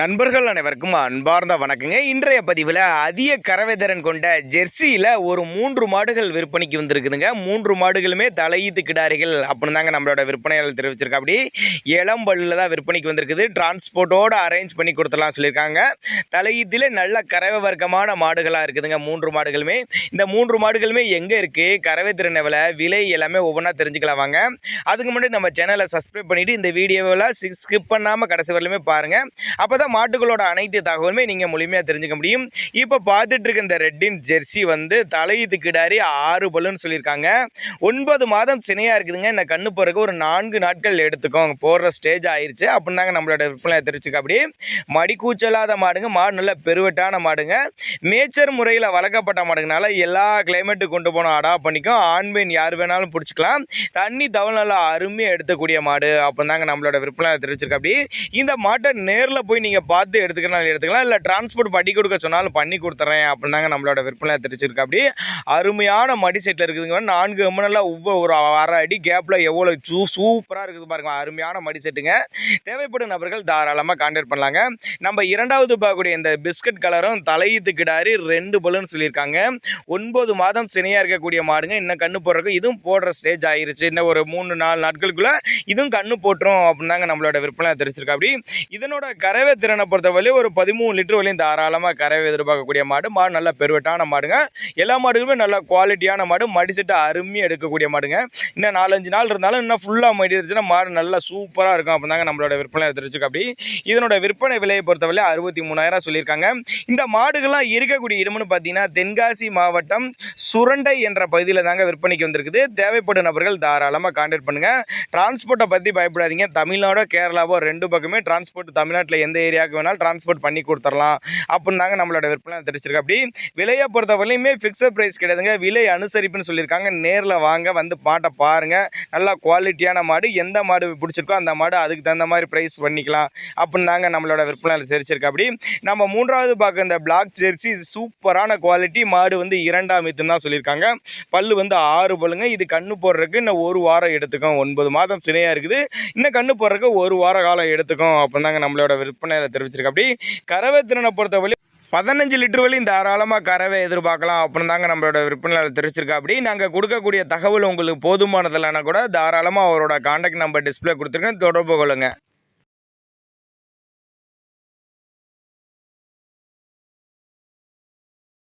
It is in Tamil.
நண்பர்கள் அனைவருக்கும் அன்பார்ந்த வணக்கங்க. இன்றைய பதிவில் அதிக கறவைத்திறன் கொண்ட ஜெர்சியில் ஒரு மூன்று மாடுகள் விற்பனைக்கு வந்திருக்குதுங்க. மூன்று மாடுகளுமே தலையீத்து கிடாரிகள் அப்படின்னு தாங்க நம்மளோட விற்பனையாளர் தெரிவிச்சிருக்கா அப்படி இளம்பல்லில் தான் விற்பனைக்கு வந்திருக்குது. டிரான்ஸ்போர்ட்டோடு அரேஞ்ச் பண்ணி கொடுத்துடலாம் சொல்லியிருக்காங்க. தலையீத்தில் நல்ல கறவை வர்க்கமான மாடுகளாக இருக்குதுங்க. மூன்று மாடுகளுமே. இந்த மூன்று மாடுகளுமே எங்கே இருக்குது கறவை திறன் எவ்வளோ விலை எல்லாமே ஒவ்வொன்றா தெரிஞ்சுக்கலாம் வாங்க. அதுக்கு முன்னாடி நம்ம சேனலை சப்ஸ்கிரைப் பண்ணிவிட்டு இந்த வீடியோவில் ஸ்கிப் பண்ணாமல் கடைசி வரலுமே பாருங்கள் அப்போ தான் மாட்டுகளோட அனைத்து தகவலுமே நீங்கள் முழுமையாக தெரிஞ்சுக்க முடியும். இப்போ பார்த்துட்டு இருக்க இந்த ரெட்டின் ஜெர்சி வந்து தலையீத்து கிடாரி ஆறு பல்லுன்னு சொல்லியிருக்காங்க. ஒன்பது மாதம் சினையாக இருக்குதுங்க. இந்த கண்ணு போகிறக்கு ஒரு நான்கு நாட்கள் எடுத்துக்கும். போடுற ஸ்டேஜ் ஆயிடுச்சு அப்படின்னாங்க நம்மளோட விற்பனை தெரிவிச்சுக்க அப்படி மடிக்கூச்சலாத மாடுங்க. மாடு நல்ல பெருவெட்டான மாடுங்க. மேச்சர் முறையில் வளர்க்கப்பட்ட மாடுங்கனால எல்லா கிளைமேட்டு கொண்டு போன அடாப்ட் பண்ணிக்கும். ஆண் பெண் யார் வேணாலும் பிடிச்சிக்கலாம். தண்ணி தவள் நல்லா அருமையாக எடுக்கக்கூடிய மாடு. அப்படின்னாங்க நம்மளோட விற்பனை தெரிவிச்சிருக்க அப்படி இந்த மாட்டை நேரில் போய் நீங்கள் நீங்கள் பார்த்து எடுத்துக்கலாம் எடுத்துக்கலாம். இல்லை டிரான்ஸ்போர்ட் பண்ணி கொடுக்க சொன்னாலும் பண்ணி கொடுத்துட்றேன் அப்படின்னாங்க நம்மளோட விற்பனை தெரிவிச்சிருக்க அப்படி அருமையான மடி செட்டில் இருக்குதுங்க. நான்கு எம்என்எல்லாம் ஒவ்வொரு ஒரு அரை அடி கேப்பில் எவ்வளோ சூ சூப்பராக இருக்குது பாருங்க. அருமையான மடி செட்டுங்க தேவைப்படும் நபர்கள் தாராளமாக கான்டாக்ட் பண்ணலாங்க. நம்ம இரண்டாவது பார்க்கக்கூடிய இந்த பிஸ்கட் கலரும் தலையீத்து கிடாரி ரெண்டு பலூன் சொல்லியிருக்காங்க. ஒன்பது மாதம் சினையாக இருக்கக்கூடிய மாடுங்க. இன்னும் கண்ணு போடுறதுக்கு இதுவும் போடுற ஸ்டேஜ் ஆயிருச்சு. இன்னும் ஒரு மூணு நாலு நாட்களுக்குள்ளே இதுவும் கண்ணு போட்டுரும் அப்படின்னாங்க நம்மளோட விற்பனை தெரிஞ்சிருக்கா. அப்படி இதனோட கறவை திறனை பொறுத்தவரையிலும் ஒரு பதிமூணு லிட்டர் வரையும் தாராளமாக கறவை எதிர்பார்க்கக்கூடிய மாடு. மாடு நல்ல பெருவெட்டான மாடுங்க. எல்லா மாடுகளுமே நல்ல குவாலிட்டியான மாடு. மடிச்சிட்டு அருமையாக எடுக்கக்கூடிய மாடுங்க. இன்னும் நாலஞ்சு நாள் இருந்தாலும் இன்னும் ஃபுல்லாக மடி இருந்துச்சுன்னா மாடு நல்லா சூப்பராக இருக்கும். அப்போ தாங்க நம்மளோட விற்பனை தெரிஞ்சுக்க அப்படி. இதனோட விற்பனை விலையை பொறுத்தவரை அறுபத்தி மூணாயிரம் சொல்லியிருக்காங்க. இந்த மாடுகள்லாம் இருக்கக்கூடிய இடம்னு பார்த்தீங்கன்னா தென்காசி மாவட்டம் சுரண்டை என்ற பகுதியில் தாங்க விற்பனைக்கு வந்திருக்குது. தேவைப்படும் நபர்கள் தாராளமாக கான்டாக்ட் பண்ணுங்கள் டிரான்ஸ்போர்ட்டை பற்றி பயப்படாதீங்க. தமிழ்நாடோ கேரளாவோ ரெண்டு பக்கமே டிரான்ஸ்போர்ட் தமிழ்நாட்டில் எந்த ஏரியாவுக்கு வேணாலும் டிரான்ஸ்போர்ட் பண்ணி கொடுத்துடலாம். அப்படின்னாங்க நம்மளோட விற்பனை தெரிவிச்சிருக்கு அப்படி விலையை பொறுத்தவரையிலுமே ஃபிக்ஸட் ப்ரைஸ் கிடையாதுங்க. விலை அனுசரிப்புன்னு சொல்லியிருக்காங்க. நேரில் வாங்க வந்து மாட்டை பாருங்கள் நல்லா குவாலிட்டியான மாடு எந்த மாடு பிடிச்சிருக்கோ அந்த மாடு அதுக்கு தகுந்த மாதிரி ப்ரைஸ் பண்ணிக்கலாம். அப்படின்னாங்க நம்மளோட விற்பனை தெரிச்சிருக்கு அப்படி நம்ம மூன்றாவது பார்க்க இந்த பிளாக் ஜெர்சி சூப்பரான குவாலிட்டி மாடு வந்து இரண்டாம் மித்துன்னு தான் சொல்லியிருக்காங்க. பல்லு வந்து ஆறு பல்லுங்க. இது கண்ணு போடுறதுக்கு இன்னும் ஒரு வாரம் எடுத்துக்கும். ஒன்பது மாதம் சினையாக இருக்குது. இன்னும் கண்ணு போடுறதுக்கு ஒரு வார காலம் எடுத்துக்கும். அப்படின்னாங்க நம்மளோட விற்பனை விற்பனையில் தெரிவிச்சிருக்கு. அப்படி கறவை திறனை பொறுத்தவரை பதினஞ்சு லிட்டர் வரையும் தாராளமாக கறவை எதிர்பார்க்கலாம் அப்படின்னு தாங்க நம்மளோட விற்பனையாளர் தெரிவிச்சிருக்கா அப்படி நாங்கள் கொடுக்கக்கூடிய தகவல் உங்களுக்கு போதுமானதில்லைன்னா கூட தாராளமாக அவரோட காண்டாக்ட் நம்பர் டிஸ்பிளே கொடுத்துருக்கேன். தொடர்பு கொள்ளுங்கள்